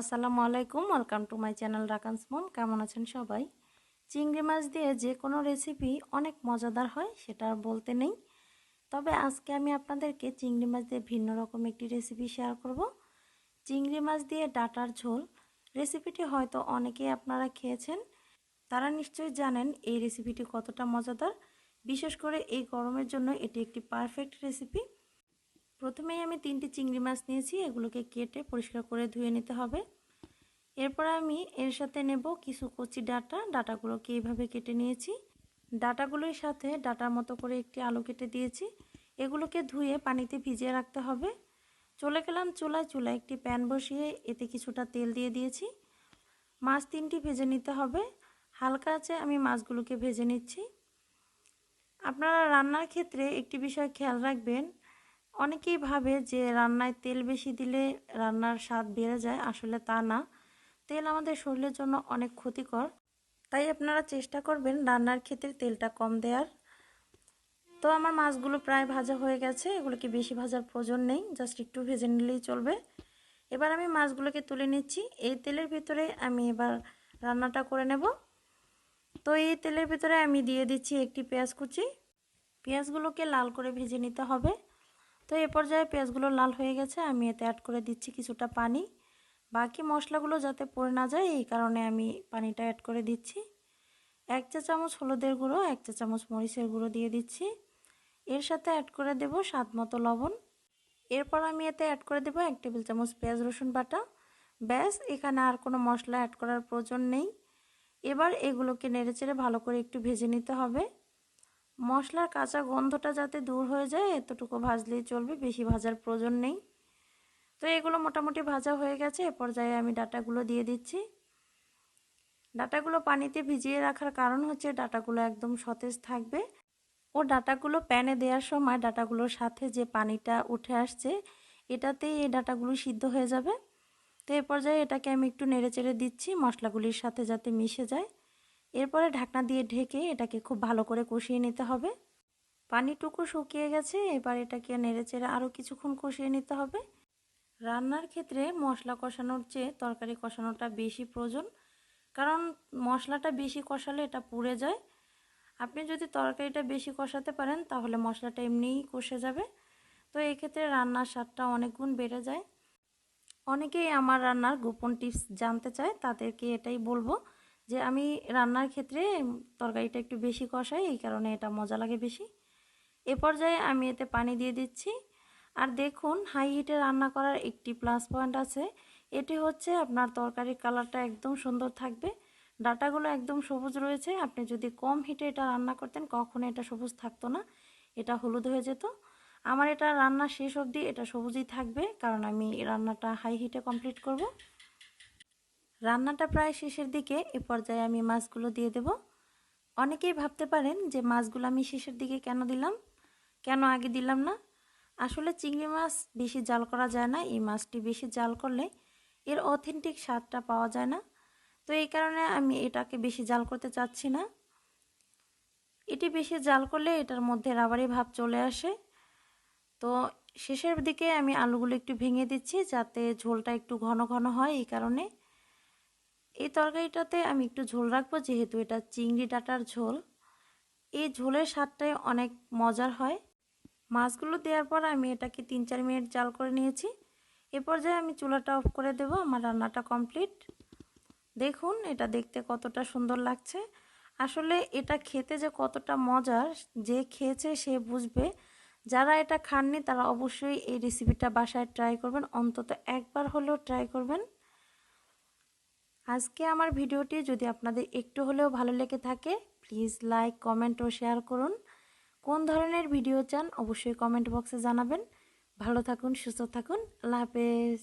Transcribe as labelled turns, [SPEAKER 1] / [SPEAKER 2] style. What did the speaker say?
[SPEAKER 1] আসসালামু আলাইকুম welcome to my channel Rakans mom কেমন আছেন সবাই? চিংড়ি মাছ দিয়ে যে কোনো রেসিপি অনেক মজাদার হয়, সেটা আর বলতে নেই। তবে আজকে আমি আপনাদেরকে চিংড়ি মাছ দিয়ে ভিন্ন রকম একটি রেসিপি শেয়ার করব। চিংড়ি মাছ দিয়ে ডাটার ঝোল রেসিপিটি হয়তো অনেকেই আপনারা খেয়েছেন। তারা নিশ্চয়ই জানেন এই রেসিপিটি কতটা মজাদার। বিশেষ করে এই গরমের জন্য এটি একটি পারফেক্ট রেসিপি প্রথমেই আমি তিনটি চিংড়ি মাছ নিয়েছি, এগুলোকে কেটে পরিষ্কার করে ধুয়ে নিতে হবে। এরপর আমি এর সাথে নেব কিছু কচি ডাটা, ডাটাগুলোকে এইভাবে কেটে নিয়েছি। ডাটাগুলোর সাথে ডাটার মতো করে একটি আলু কেটে দিয়েছি। এগুলোকে ধুয়ে পানিতে ভিজিয়ে রাখতে হবে। চলে গেলাম চুলায় চুলায় একটি প্যান বসিয়ে এতে কিছুটা তেল দিয়ে দিয়েছি। মাছ তিনটি ভেজে নিতে হবে। হালকা আছে আমি মাছগুলোকে ভেজে নিচ্ছি। আপনারা রান্নার ক্ষেত্রে একটি বিষয় খেয়াল রাখবেন অনেকেই ভাবে যে রান্নায় তেল বেশি দিলে রান্নার স্বাদ বেড়ে যায়, আসলে তা না। তেল আমাদের শরীরের জন্য অনেক ক্ষতিকর। তাই আপনারা চেষ্টা করবেন রান্নার ক্ষেত্রে তেলটা কম দেওয়ার। তো আমার মাছগুলো প্রায় ভাজা হয়ে গেছে, এগুলোকে বেশি ভাজার প্রয়োজন নেই, জাস্ট একটু ভেজে নিলেই চলবে। এবার আমি মাছগুলোকে তুলে নিচ্ছি। এই তেলের ভিতরে আমি এবার রান্নাটা করে নেব। তো এই তেলের ভিতরে আমি দিয়ে দিচ্ছি একটি পেঁয়াজ কুচি। পেঁয়াজগুলোকে লাল করে ভেজে নিতে হবে। তো এ পর্যায়ে পেঁয়াজগুলো লাল হয়ে গেছে, আমি এতে অ্যাড করে দিচ্ছি কিছুটা পানি। বাকি মশলাগুলো যাতে পড়ে না যায়, এই কারণে আমি পানিটা অ্যাড করে দিচ্ছি। এক চা চামচ হলুদের গুঁড়ো, এক চা চামচ মরিচের গুঁড়ো দিয়ে দিচ্ছি। এর সাথে অ্যাড করে দেব স্বাদ মতো লবণ। এরপর আমি এতে অ্যাড করে দেব এক টেবিল চামচ পেঁয়াজ রসুন বাটা। ব্যাস, এখানে আর কোনো মশলা অ্যাড করার প্রয়োজন নেই। এবার এগুলোকে নেড়েচেড়ে ভালো করে একটু ভেজে নিতে হবে। মশলার কাঁচা গন্ধটা যাতে দূর হয়ে যায়, এতটুকু ভাজলেই চলবে, বেশি ভাজার প্রয়োজন নেই। তো এগুলো মোটামুটি ভাজা হয়ে গেছে, এ পর্যায়ে আমি ডাটাগুলো দিয়ে দিচ্ছি। ডাটাগুলো পানিতে ভিজিয়ে রাখার কারণ হচ্ছে ডাটাগুলো একদম সতেজ থাকবে। ও ডাটাগুলো প্যানে দেওয়ার সময় ডাটাগুলোর সাথে যে পানিটা উঠে আসছে, এটাতেই এই ডাটাগুলো সিদ্ধ হয়ে যাবে। তো এ পর্যায়ে এটাকে আমি একটু নেড়ে চেড়ে দিচ্ছি, মশলাগুলির সাথে যাতে মিশে যায়। এরপরে ঢাকনা দিয়ে ঢেকে এটাকে খুব ভালো করে কষিয়ে নিতে হবে। পানিটুকু শুকিয়ে গেছে, এবার এটাকে নেড়ে চেড়ে আরও কিছুক্ষণ কষিয়ে নিতে হবে। রান্নার ক্ষেত্রে মশলা কষানোর চেয়ে তরকারি কষানোটা বেশি প্রয়োজন, কারণ মশলাটা বেশি কষালে এটা পুড়ে যায়। আপনি যদি তরকারিটা বেশি কষাতে পারেন, তাহলে মশলাটা এমনিই কষে যাবে। তো এক্ষেত্রে রান্নার স্বাদটা অনেক গুণ বেড়ে যায়। অনেকেই আমার রান্নার গোপন টিপস জানতে চায়, তাদেরকে এটাই বলব। যে আমি রান্নার ক্ষেত্রে তরকারিটা একটু বেশি কষাই, এই কারণে এটা মজা লাগে বেশি। এ পর্যায়ে আমি এতে পানি দিয়ে দিচ্ছি। আর দেখুন হাই হিটে রান্না করার একটি প্লাস পয়েন্ট আছে। এটি হচ্ছে আপনার তরকারির কালারটা একদম সুন্দর থাকবে। ডাটাগুলো একদম সবুজ রয়েছে। আপনি যদি কম হিটে এটা রান্না করতেন, কখনো এটা সবুজ থাকতো না। এটা হলুদ হয়ে যেত। আমার এটা রান্না শেষ অবধি এটা সবুজই থাকবে, কারণ আমি রান্নাটা হাই হিটে কমপ্লিট করব। রান্নাটা প্রায় শেষের দিকে এ পর্যায়ে আমি মাছগুলো দিয়ে দেব। অনেকেই ভাবতে পারেন যে মাছগুলো আমি শেষের দিকে কেন দিলাম? কেন আগে দিলাম না? আসলে চিংড়ি মাছ বেশি জাল করা যায় না। এই মাছটি বেশি জাল করলে এর অথেন্টিক স্বাদটা পাওয়া যায় না। তো এই কারণে আমি এটাকে বেশি জাল করতে চাচ্ছি না। এটি বেশি জাল করলে এটার মধ্যে রাবারি ভাব চলে আসে। তো শেষের দিকে আমি আলুগুলো একটু ভেঙে দিচ্ছি যাতে ঝোলটা একটু ঘন ঘন হয় এই কারণে। এই তরকারিটাতে আমি একটু ঝোল রাখব, যেহেতু এটা চিংড়ি ডাটার ঝোল। এই ঝোলের স্বাদটাই অনেক মজার হয়। মাছগুলো দেওয়ার পর আমি এটাকে তিন চার মিনিট জাল করে নিয়েছি। এ পর্যায়ে আমি চুলাটা অফ করে দেব, আমার রান্নাটা কমপ্লিট। দেখুন, এটা দেখতে কতটা সুন্দর লাগছে। আসলে এটা খেতে যে কতটা মজার, যে খেয়েছে সে বুঝবে। যারা এটা খাননি, তারা অবশ্যই এই রেসিপিটা বাসায় ট্রাই করবেন। অন্তত একবার হলেও ট্রাই করবেন। আজকে আমার ভিডিওটি যদি আপনাদের একটু হলেও ভালো লেগে থাকে প্লিজ লাইক কমেন্ট ও শেয়ার করুন। কোন ধরনের ভিডিও চান অবশ্যই কমেন্ট বক্সে জানাবেন। ভালো থাকুন, সুস্থ থাকুন। আল্লাহ হাফেজ।